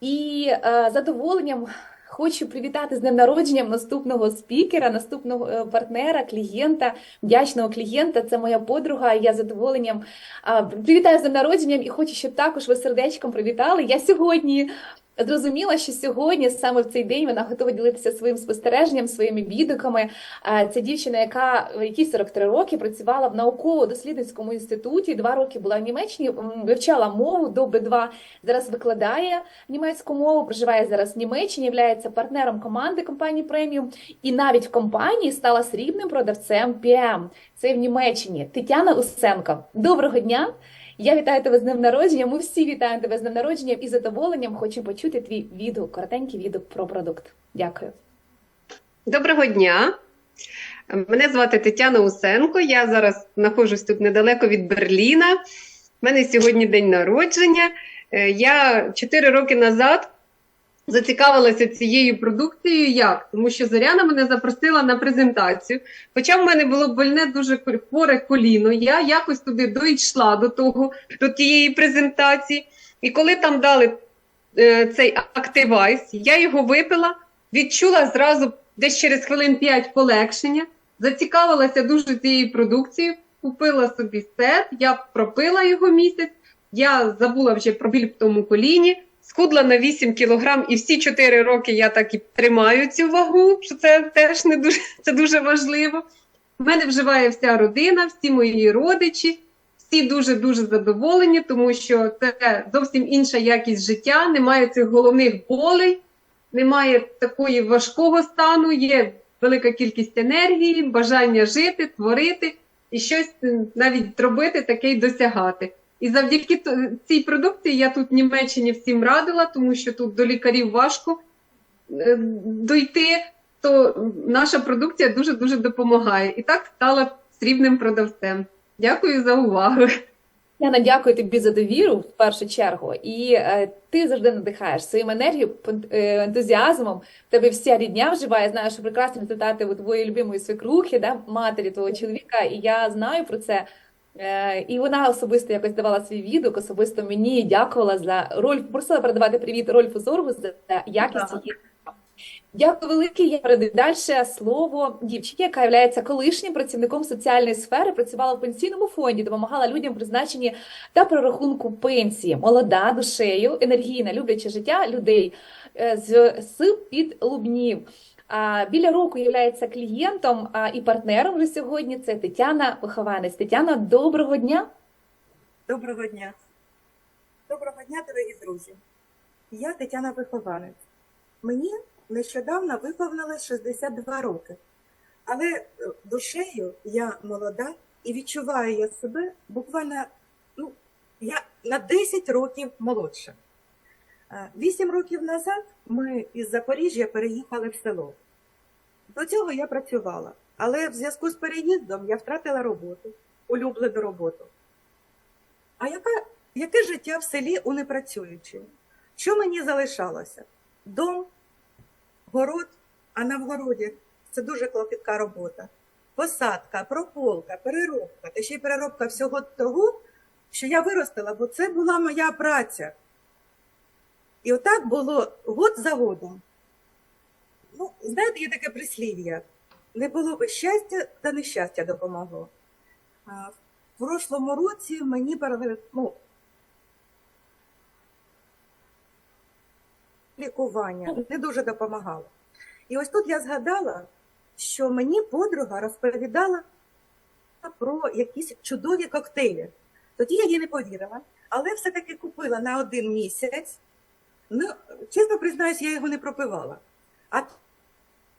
І е, задоволенням хочу привітати з днем народженням наступного спікера, наступного е, партнера, клієнта, вдячного клієнта. Це моя подруга. Я задоволенням е, привітаю з днем народженням і хочу, щоб також ви сердечком привітали. Я сьогодні. Зрозуміла, що сьогодні, саме в цей день, вона готова ділитися своїм спостереженням, своїми відгуками. Це дівчина, яка якій 43 роки працювала в науково-дослідницькому інституті. Два роки була в Німеччині, вивчала мову до Б2, зараз викладає німецьку мову, проживає зараз в Німеччині, є партнером команди компанії Преміум, і навіть в компанії стала срібним продавцем PM. Це в Німеччині. Тетяна Усенко. Доброго дня! Я вітаю тебе з днем народження. Ми всі вітаємо тебе з днем народження і задоволенням хочу почути твій відгук, коротенький відгук про продукт. Дякую. Доброго дня. Мене звати Тетяна Усенко. Я зараз знаходжусь тут недалеко від Берліна. У мене сьогодні день народження. Е, Я 4 роки назад зацікавилася цією продукцією. Як? Тому що Зоряна мене запросила на презентацію. Хоча в мене було больне дуже хворе коліно, я якось туди дійшла до того, до тієї презентації. І коли там дали е, цей активайс, я його випила, відчула зразу десь через хвилин 5 полегшення, зацікавилася дуже цією продукцією, купила собі сет, я пропила його місяць, я забула вже про біль в тому коліні, схудла на 8 кілограм, і всі 4 роки я так і тримаю цю вагу, що це теж не дуже, це дуже важливо. У мене вживає вся родина, всі мої родичі. Всі дуже-дуже задоволені, тому що це зовсім інша якість життя, немає цих головних болей, немає такої важкого стану, є велика кількість енергії, бажання жити, творити і щось навіть робити, таке й досягати. І завдяки цій продукції я тут в Німеччині всім радила, тому що тут до лікарів важко е, дойти, то наша продукція дуже-дуже допомагає. І так стала срібним продавцем. Дякую за увагу. Яна, дякую тобі за довіру в першу чергу. І е, ти завжди надихаєш своїм енергією, е, ентузіазмом. Тебе вся рідня вживає. Знаю, що прекрасні результати у твоєї любимої свекрухи, да, матері твого чоловіка. І я знаю про це. Е, і вона особисто якось давала свій відгук, особисто мені дякувала за роль, просила передавати привіт Рольфу Зоргу за якість її. Дякую велике. Я передаю далі слово дівчині, яка є колишнім працівником соціальної сфери, працювала в пенсійному фонді, допомагала людям призначені та прорахунку пенсії. Молода душею, енергійна, любляча життя людей е, з, з під Лубнів. Біля року є клієнтом і партнером вже сьогодні. Це Тетяна Вихованець. Тетяна, доброго дня. Доброго дня. Доброго дня, дорогі друзі. Я Тетяна Вихованець. Мені нещодавно виповнилось 62 роки. Але е, душею я молода і відчуваю я себе буквально ну, я на 10 років молодша. Вісім років назад ми із Запоріжжя переїхали в село. До цього я працювала, але в зв'язку з переїздом я втратила роботу, улюблену роботу. А яка, яке життя в селі у непрацюючої? Що мені залишалося? Дом, город, а на вгороді це дуже клопітка робота. Посадка, прополка, переробка, та ще й переробка всього того, що я виростила, бо це була моя праця. І отак було год за годом. Ну, знаєте, є таке прислів'я. Не було би щастя, та нещастя допомогло. А, в прошлому році мені ну, лікування не дуже допомагало. І ось тут я згадала, що мені подруга розповідала про якісь чудові коктейлі. Тоді я їй не повірила, але все-таки купила на один місяць. Ну, чесно признаюсь, я його не пропивала. А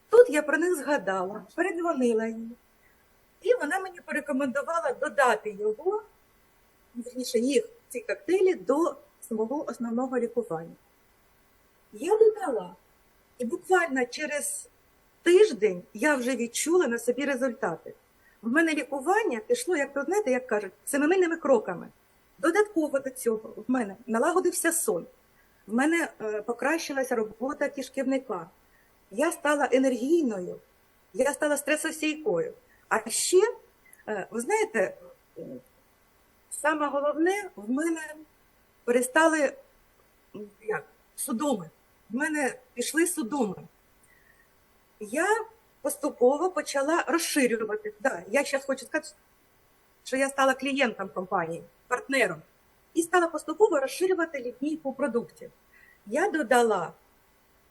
тут я про них згадала, передзвонила їй. І вона мені порекомендувала додати його, вірніше, їх, ці коктейлі, до свого основного лікування. Я додала. І буквально через тиждень я вже відчула на собі результати. В мене лікування пішло, як то знаєте, як кажуть, семимильними кроками. Додатково до цього в мене налагодився сон, в мене е, покращилася робота кишківника. Я стала енергійною, я стала стресостійкою. А ще, е, ви знаєте, саме головне, в мене перестали як, судоми. В мене пішли судоми. Я поступово почала розширювати. Да, я зараз хочу сказати, що я стала клієнтом компанії, партнером, і стала поступово розширювати лінійку продуктів. Я додала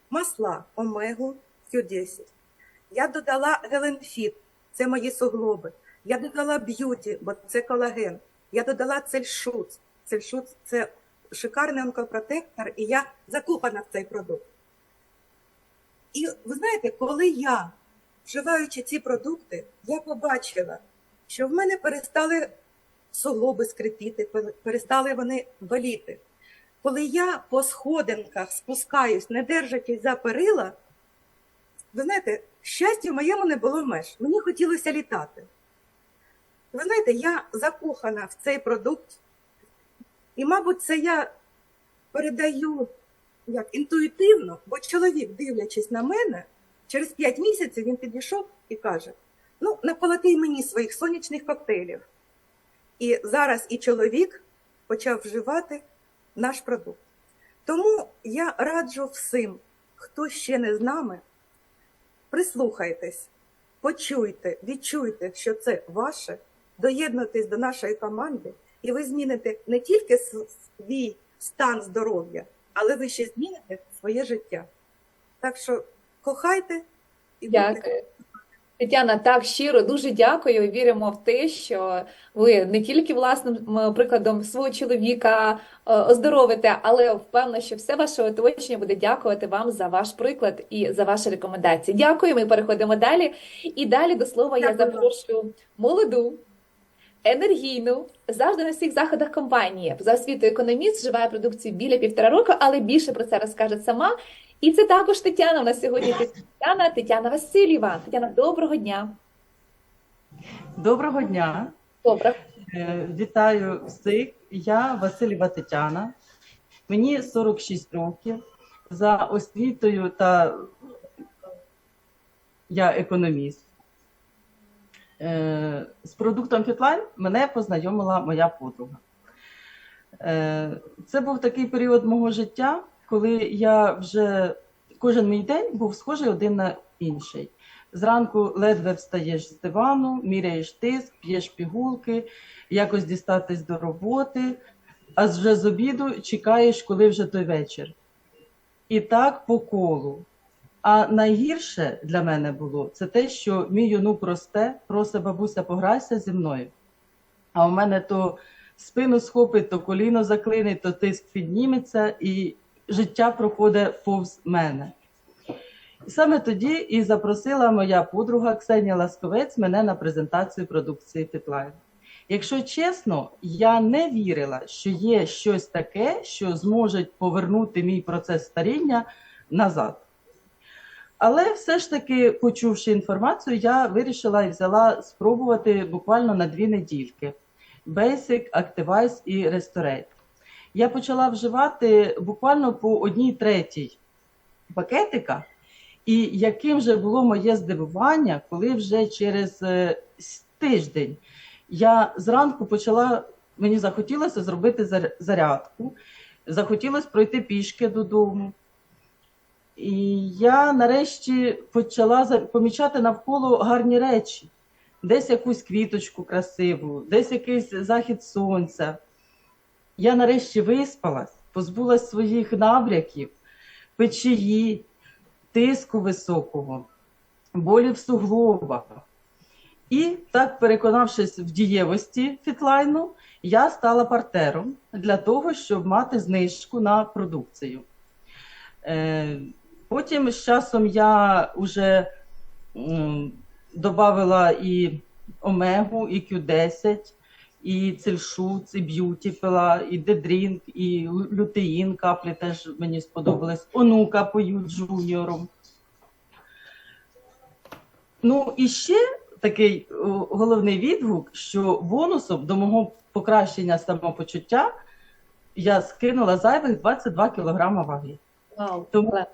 масла омегу Q10. Я додала Геленфіт, це мої суглоби. Я додала б'юті, бо це колаген. Я додала цельшуц. Цельшуц це шикарний онкопротектор, і я закохана в цей продукт. І ви знаєте, коли я, вживаючи ці продукти, я побачила, що в мене перестали суглоби скрипіти, перестали вони боліти. Коли я по сходинках спускаюсь, не держачись за перила, ви знаєте, щастя в моєму не було меж. Мені хотілося літати. Ви знаєте, я закохана в цей продукт, і, мабуть, це я передаю як інтуїтивно, бо чоловік, дивлячись на мене, через 5 місяців він підійшов і каже: Ну, наколоти мені своїх сонячних коктейлів. І зараз і чоловік почав вживати наш продукт. Тому я раджу всім, хто ще не з нами, прислухайтесь, почуйте, відчуйте, що це ваше, доєднуйтесь до нашої команди, і ви зміните не тільки свій стан здоров'я, але ви ще зміните своє життя. Так що кохайте і будьте. Тетяна, так щиро дуже дякую. Віримо в те, що ви не тільки власним прикладом свого чоловіка е, оздоровите, але впевнена, що все ваше оточення буде дякувати вам за ваш приклад і за ваші рекомендації. Дякую. Ми переходимо далі. І далі до слова я запрошую молоду. Енергійну, завжди на всіх заходах компанії. За освітою економіст, вживає продукцію біля півтора року, але більше про це розкаже сама. І це також Тетяна. У нас сьогодні Тетяна, Тетяна Васильєва. Тетяна, доброго дня. Доброго дня, Добре. Е, вітаю всіх. Я Васильєва Тетяна. Мені 46 років. За освітою та я економіст. Е, З продуктом Фітлайн мене познайомила моя подруга. Е, Це був такий період мого життя, коли я вже кожен мій день був схожий один на інший. Зранку ледве встаєш з дивану, міряєш тиск, п'єш пігулки, якось дістатись до роботи, а вже з обіду чекаєш, коли вже той вечір. І так по колу. А найгірше для мене було це те, що мій онук росте, просить бабуся, пограйся зі мною. А у мене то спину схопить, то коліно заклинить, то тиск підніметься, і життя проходить повз мене. І саме тоді і запросила моя подруга Ксенія Ласковець мене на презентацію продукції Fitline. Якщо чесно, я не вірила, що є щось таке, що зможе повернути мій процес старіння назад. Але все ж таки, почувши інформацію, я вирішила і взяла спробувати буквально на дві недільки: Basic, Activize і Restorate. Я почала вживати буквально по одній третій пакетика. І яким же було моє здивування, коли вже через е, тиждень я зранку почала, мені захотілося зробити зарядку, захотілося пройти пішки додому. І я нарешті почала помічати навколо гарні речі. Десь якусь квіточку красиву, десь якийсь захід сонця. Я нарешті виспалась, позбулась своїх набряків, печії, тиску високого, болі в суглобах. І так, переконавшись в дієвості фітлайну, я стала партнером для того, щоб мати знижку на продукцію. Е, Потім з часом я вже додавала і омегу, і Q10, і цельшуц, і б'юті пила, і дедрінк, і лютеїн каплі теж мені сподобались. Онука пою джуніором. Ну і ще такий головний відгук, що бонусом до мого покращення самопочуття я скинула зайвих 22 кілограма ваги. Вау. Тому-.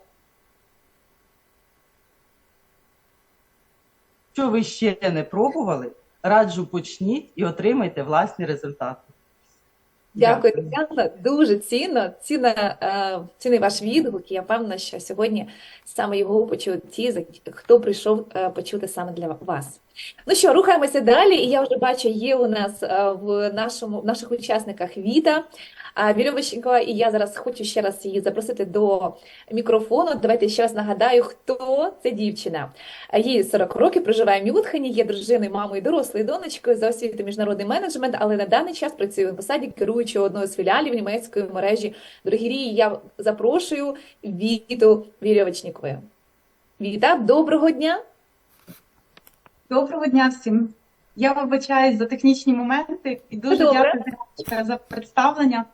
Якщо ви ще не пробували, раджу почніть і отримайте власні результати. Дякую, Тетяна. Дуже цінно, Ціна е, цінний ваш відгук. Я певна, що сьогодні саме його почують ті, хто прийшов е, почути саме для вас. Ну що, рухаємося далі. І я вже бачу, є у нас е, в нашому, в наших учасниках Віта а, Вільовиченкова, і я зараз хочу ще раз її запросити до мікрофону. Давайте ще раз нагадаю, хто це дівчина. Їй 40 років, проживає в Мюнхені, є дружиною, мамою, дорослою донечкою за освітою міжнародний менеджмент, але на даний час працює на посаді керуючого одної з філіалів німецької мережі Дрогерії. Я запрошую Віту Вільовичнікову. Віта, доброго дня! Доброго дня всім. Я вибачаюсь за технічні моменти і дуже Добре. дякую за представлення.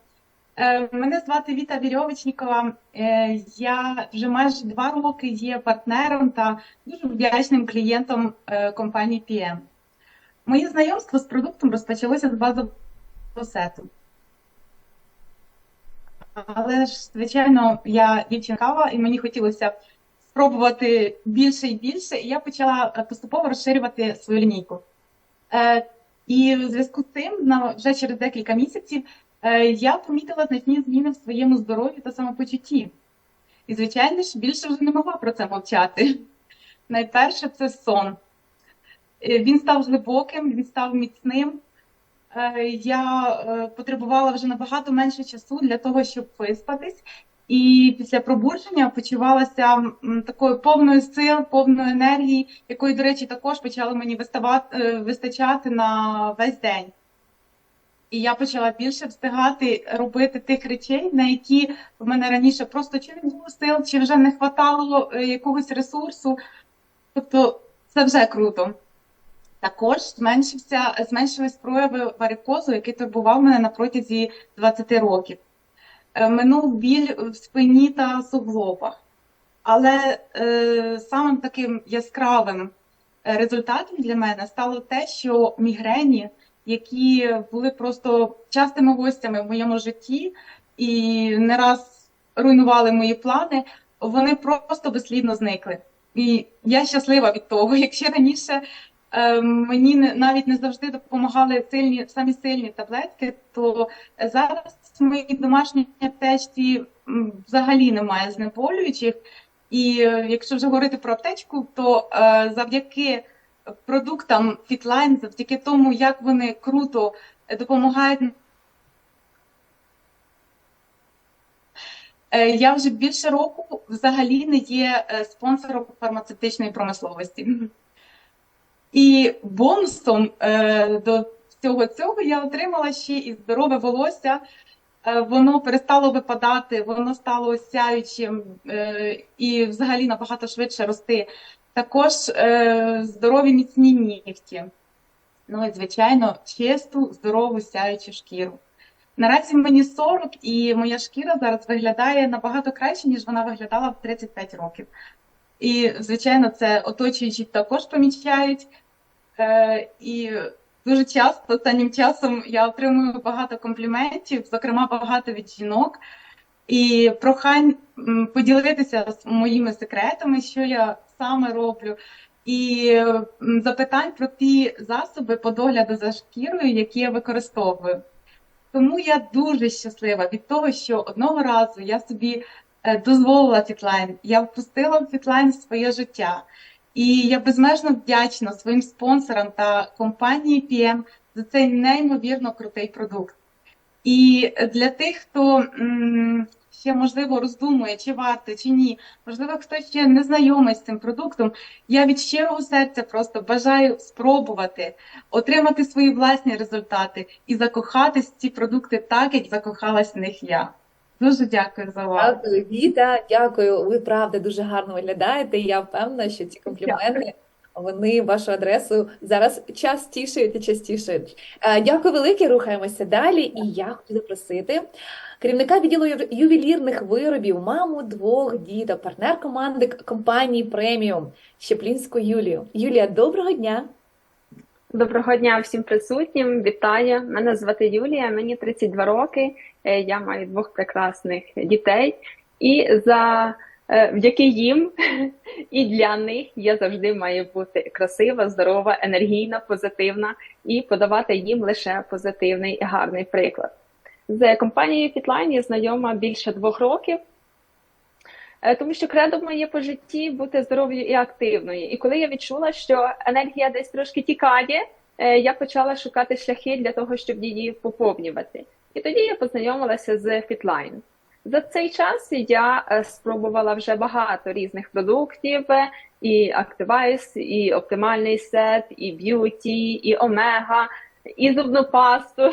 Е, Мене звати Віта Вірьовичнікова. Е, Я вже майже два роки є партнером та дуже вдячним клієнтом е, компанії PM. Моє знайомство з продуктом розпочалося з базового сету. Але ж, звичайно, я дівчинкава, і мені хотілося спробувати більше і більше, і я почала поступово розширювати свою лінійку. І в зв'язку з цим, вже через декілька місяців, я помітила значні зміни в своєму здоров'ї та самопочутті. І, звичайно ж, більше вже не могла про це мовчати. Найперше це сон. Е, Він став глибоким, він став міцним. Е, Я е, потребувала вже набагато менше часу для того, щоб виспатись. І після пробудження почувалася такою повною сил, повною енергії, якої, до речі, також почало мені виставати, е, вистачати на весь день. І я почала більше встигати робити тих речей, на які в мене раніше просто чи не було сил, чи вже не хватало е, якогось ресурсу. Тобто це вже круто. Також зменшився, зменшились прояви варикозу, який турбував мене на протязі 20 років. Е, Минув біль в спині та суглобах. Але е, самим таким яскравим результатом для мене стало те, що мігрені, які були просто частими гостями в моєму житті і не раз руйнували мої плани, вони просто безслідно зникли. І я щаслива від того. Якщо раніше е, мені навіть не завжди допомагали сильні, самі сильні таблетки, то зараз в моїй домашній аптечці взагалі немає знеболюючих. І е, якщо вже говорити про аптечку, то е, завдяки продуктам Fitline, завдяки тому, як вони круто допомагають. е, Я вже більше року взагалі не є е, спонсором фармацевтичної промисловості. І бонусом е, до всього цього я отримала ще і здорове волосся. Воно перестало випадати, воно стало сяючим і взагалі набагато швидше рости. Також е, здорові міцні нігті. Ну і, звичайно, чисту, здорову, сяючу шкіру. Наразі мені 40, і моя шкіра зараз виглядає набагато краще, ніж вона виглядала в 35 років. І, звичайно, це оточуючі також помічають. Е, і дуже часто останнім часом я отримую багато компліментів, зокрема багато від жінок, і прохань поділитися з моїми секретами, що я саме роблю, і запитань про ті засоби по догляду за шкірою, які я використовую. Тому я дуже щаслива від того, що одного разу я собі е, дозволила фітлайн, я впустила фітлайн в своє життя. І я безмежно вдячна своїм спонсорам та компанії PM за цей неймовірно крутий продукт. І для тих, хто ще можливо роздумує, чи варто, чи ні, можливо, хтось ще не знайомий з цим продуктом, я від щирого серця просто бажаю спробувати отримати свої власні результати і закохатись в ці продукти так, як закохалась в них я. Дуже дякую за увагу. Дякую, Віта, дякую. Ви правда дуже гарно виглядаєте. і Я впевнена, що ці компліменти вони вашу адресу зараз частішають і частішають. Е, Дякую велике. Рухаємося далі. І я хочу запросити керівника відділу ювелірних виробів, маму двох діток, партнер команди компанії Преміум Щеплінську Юлію. Юлія, доброго дня. Доброго дня всім присутнім. Вітаю. Мене звати Юлія, мені 32 роки. Е, Я маю двох прекрасних дітей. І за е, вдяки їм і для них я завжди маю бути красива, здорова, енергійна, позитивна і подавати їм лише позитивний і гарний приклад. З компанією Fitline я знайома більше двох років. Е, Тому що кредо моє по житті бути здоровою і активною. І коли я відчула, що енергія десь трошки тікає, е, я почала шукати шляхи для того, щоб її поповнювати. І тоді я познайомилася з Fitline. За цей час я е, спробувала вже багато різних продуктів: е, і Activise, і оптимальний сет, і б'юті, і омега, і зубну пасту.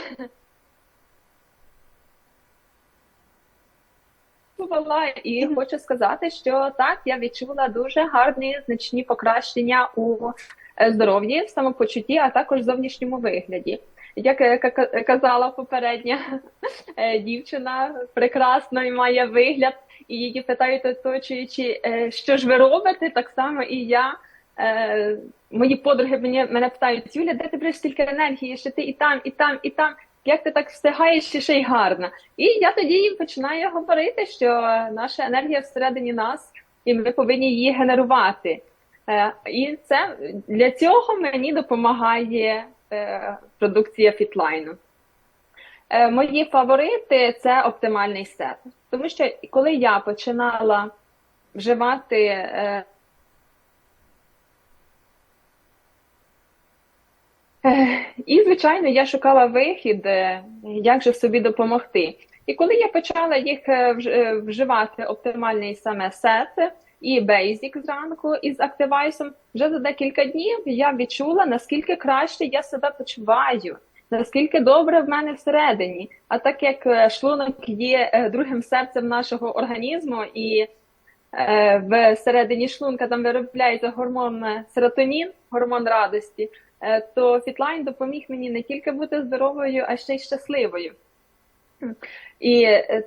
І хочу сказати, що так, я відчула дуже гарні значні покращення у е, здоров'ї, в самопочутті, а також зовнішньому вигляді. Як е, ка- ка- казала попередня е, дівчина, прекрасно і має вигляд, і її питають оточуючи, е, що ж ви робите, так само і я. Мої подруги мені, мене питають, Юля, де ти береш стільки енергії, що ти і там, і там, і там. Як ти так встигаєш ще й гарно? І я тоді їм починаю говорити, що наша енергія всередині нас, і ми повинні її генерувати. І це для цього мені допомагає продукція Фітлайну. Е, Мої фаворити це оптимальний сет. Тому що коли я починала вживати е, Е, І, звичайно, я шукала вихід, е, як же собі допомогти. І коли я почала їх е, вж- е, вживати оптимальний саме сет і Basic зранку із Activise, вже за декілька днів я відчула, наскільки краще я себе почуваю, наскільки добре в мене всередині. А так як е, шлунок є е, другим серцем нашого організму, і е, всередині шлунка там виробляється гормон серотонін, гормон радості, то Фітлайн допоміг мені не тільки бути здоровою, а ще й щасливою. І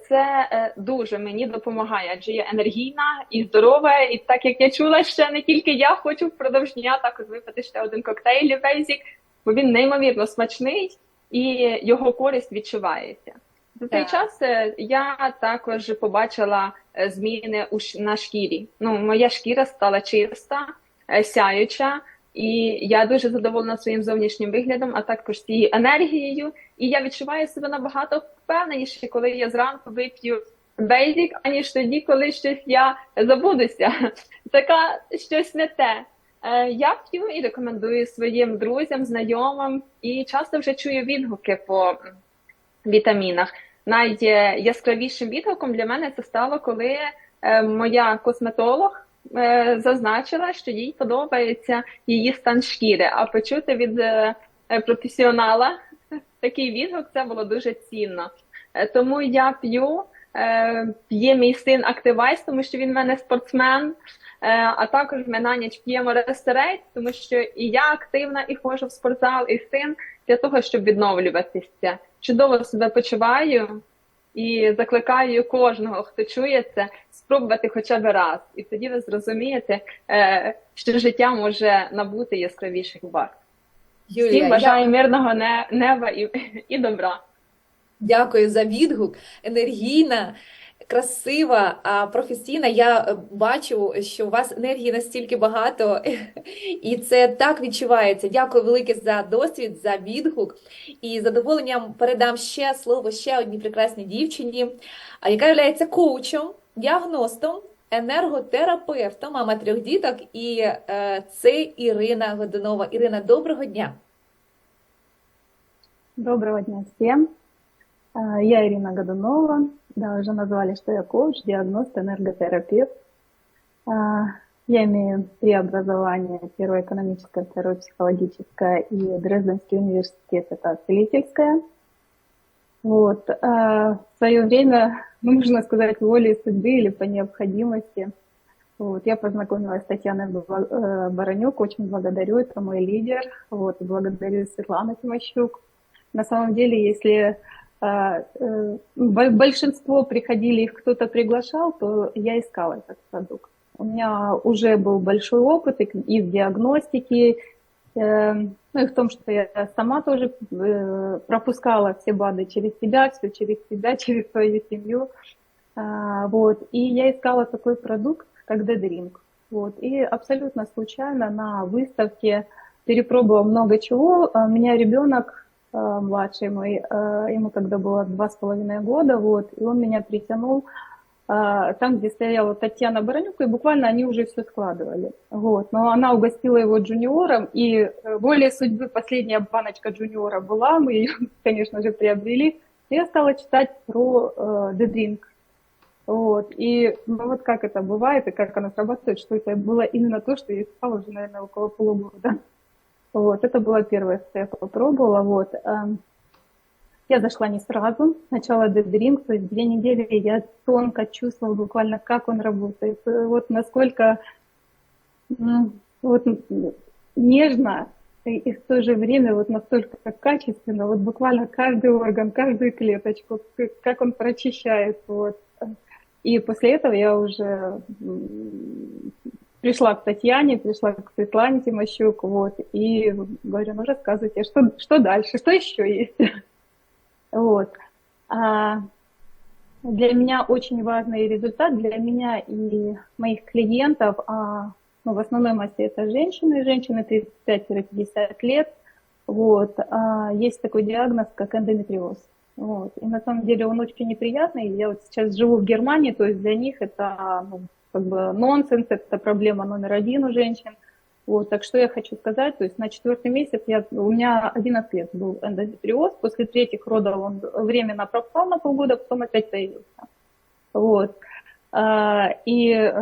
це е, дуже мені допомагає, адже я енергійна і здорова, і так як я чула, ще не тільки я хочу впродовж дня також випити ще один коктейль Basic, бо він неймовірно смачний і його користь відчувається. За цей час е, я також побачила е, зміни на шкірі. Ну, моя шкіра стала чиста, сяюча, і я дуже задоволена своїм зовнішнім виглядом, а також цією енергією. І я відчуваю себе набагато впевненіше, коли я зранку вип'ю Basic, аніж тоді, коли щось я забудуся. Така щось не те. Е, Я п'ю і рекомендую своїм друзям, знайомим, і часто вже чую відгуки по вітамінах. Найяскравішим відгуком для мене це стало, коли е, моя косметолог зазначила, що їй подобається її стан шкіри. А почути від е, е, професіонала такий відгук це було дуже цінно. Е, Тому я п'ю, е, п'є мій син Activise, тому що він в мене спортсмен. Е, А також ми на ніч п'ємо ресторейт, тому що і я активна, і ходжу в спортзал, і син для того, щоб відновлюватися. Чудово себе почуваю і закликаю кожного, хто чує це, спробувати хоча б раз. І тоді ви зрозумієте, е, що життя може набути яскравіших барв. Всім бажаю я мирного неба і, і добра. дякую за відгук. Енергійна, красива, професійна. Я е, бачу, що у вас енергії настільки багато, і це так відчувається. Дякую велике за досвід, за відгук. І задоволенням передам ще слово ще одній прекрасній дівчині, яка є коучем, діагностом, енерготерапевтом, мама трьох діток. І е, це Ірина Годунова. Ірина, доброго дня. Доброго дня всем. Я Ирина Годунова. Да, уже назвали, что я коуч, диагност, энерготерапевт. А, Я имею три образования. Первое экономическое, второе психологическое и Дрезденский университет – это целительское. Вот. А В свое время, можно сказать, волей судьбы или по необходимости, вот, я познакомилась с Татьяной э, Баранюк, очень благодарю, это мой лидер, вот, благодарю Светлану Тимощук. На самом деле, если большинство приходили, их кто-то приглашал, то я искала этот продукт. У меня уже был большой опыт и и в диагностике, э, ну и в том, что я сама тоже э, пропускала все БАДы через себя, все через себя, через свою семью. А, Вот. И я искала такой продукт, как Dead Вот. И абсолютно случайно на выставке перепробовала много чего. А У меня ребенок э, младший мой, э, ему тогда было два с половиной года, вот, и он меня притянул э, там, где стояла Татьяна Баранюк, и буквально они уже все складывали. Вот. Но она угостила его джуниором, и э, волей судьбы последняя баночка джуниора была, мы ее, конечно же, приобрели. И я стала читать про э, The Drink. Вот. И ну, вот как это бывает, и как оно срабатывает, что это было именно то, что я искала уже, наверное, около полугода. Вот, это было первое, что я попробовала. Вот. эм. Я зашла не сразу. Сначала The Drink, то есть две недели я тонко чувствовала буквально, как он работает. Э, Вот насколько вот, нежно и, и в то же время вот настолько качественно, вот буквально каждый орган, каждую клеточку, как он прочищает. Вот. И после этого я уже пришла к Татьяне, пришла к Светлане Тимощук, вот, и говорю, ну рассказывайте, что, что дальше, что еще есть? Вот. А для меня очень важный результат, для меня и моих клиентов, а, ну, в основной массе это женщины, женщины 35-50 лет, вот, а, есть такой диагноз, как эндометриоз. Вот. И на самом деле он очень неприятный. Я вот сейчас живу в Германии, то есть для них это ну, как бы нонсенс, это проблема номер один у женщин. Вот, так что я хочу сказать, то есть на четвертый месяц я, у меня 11 лет был эндометриоз, после третьих родов он временно пропал на полгода, потом опять появился. Вот. А, И э,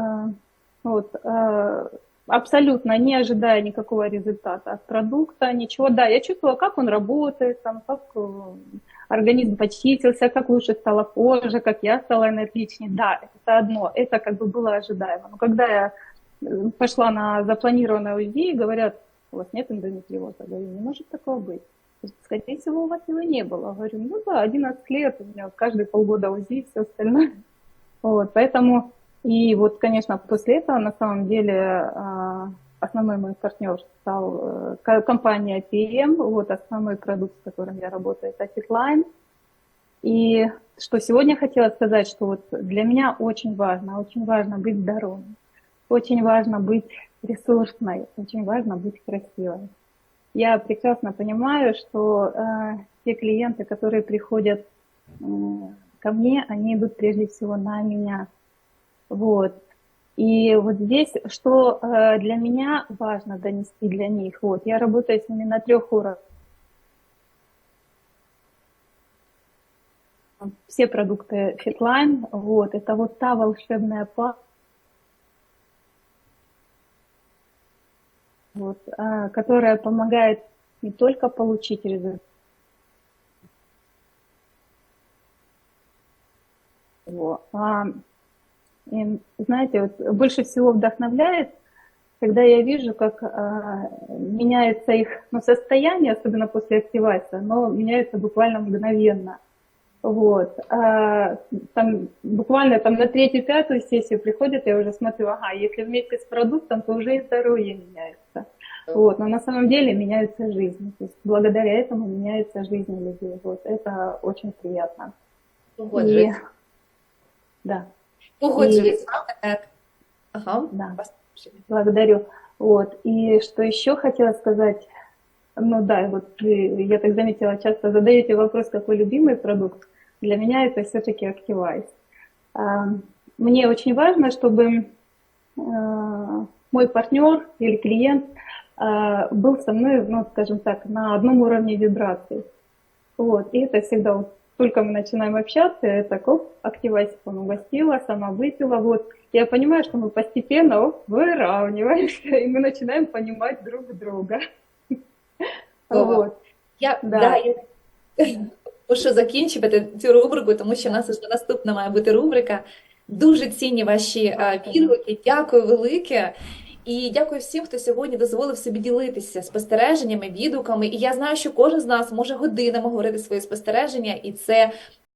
вот, э, абсолютно не ожидая никакого результата от продукта, ничего. Да, я чувствовала, как он работает, там, как э, организм почистился, как лучше стала кожа, как я стала энергичнее. Да, это одно, это как бы было ожидаемо. Но когда я э, пошла на запланированное УЗИ, говорят, у вас нет эндометриоза. Говорю, не может такого быть. Скорее всего, у вас его не было. Говорю, ну да, 11 лет, у меня каждые полгода УЗИ и все остальное. Вот, поэтому, и вот, конечно, после этого, на самом деле, а, основной мой партнер стал э, ко- компания PM, вот основной продукт, с которым я работаю, это Fitline. И что сегодня хотела сказать, что вот для меня очень важно, очень важно быть здоровым, очень важно быть ресурсной, очень важно быть красивой. Я прекрасно понимаю, что э, те клиенты, которые приходят м, ко мне, они идут прежде всего на меня. Вот. И вот здесь, что э, для меня важно донести для них, вот, я работаю с ними на трех уровнях. Все продукты Fitline, вот, это вот та волшебная па, вот, э, которая помогает не только получить результат, а и, знаете, вот больше всего вдохновляет, когда я вижу, как а, меняется их ну, состояние, особенно после активации, но меняется буквально мгновенно. Вот. А, там, буквально там на третью-пятую сессию приходят, я уже смотрю, ага, если вместе с продуктом, то уже и здоровье меняется. Вот. Но на самом деле меняется жизнь. То есть благодаря этому меняется жизнь людей. Вот. Это очень приятно. И, Погоджуюсь. да. З вами, так. Ага. Да. Благодарю. Вот. И что еще хотела сказать, ну да, вот вы, я так заметила, часто задаете вопрос, какой любимый продукт. Для меня это все-таки Activise. А, Мне очень важно, чтобы э, мой партнер или клиент э, был со мной, ну, скажем так, на одном уровне вибраций. Вот. И это всегда только мы начинаем общаться, это коп, Activise он угостила, сама выпила, вот. Я понимаю, что мы постепенно оп, выравниваемся, и мы начинаем понимать друг друга. Ого. Вот. Я, Да. да. я прошу закінчувати цю рубрику, тому що в нас вже наступна має бути рубрика. Дуже цінні ваші е, відгуки. Дякую велике. І дякую всім, хто сьогодні дозволив собі ділитися спостереженнями, відгуками. І я знаю, що кожен з нас може годинами говорити свої спостереження, і це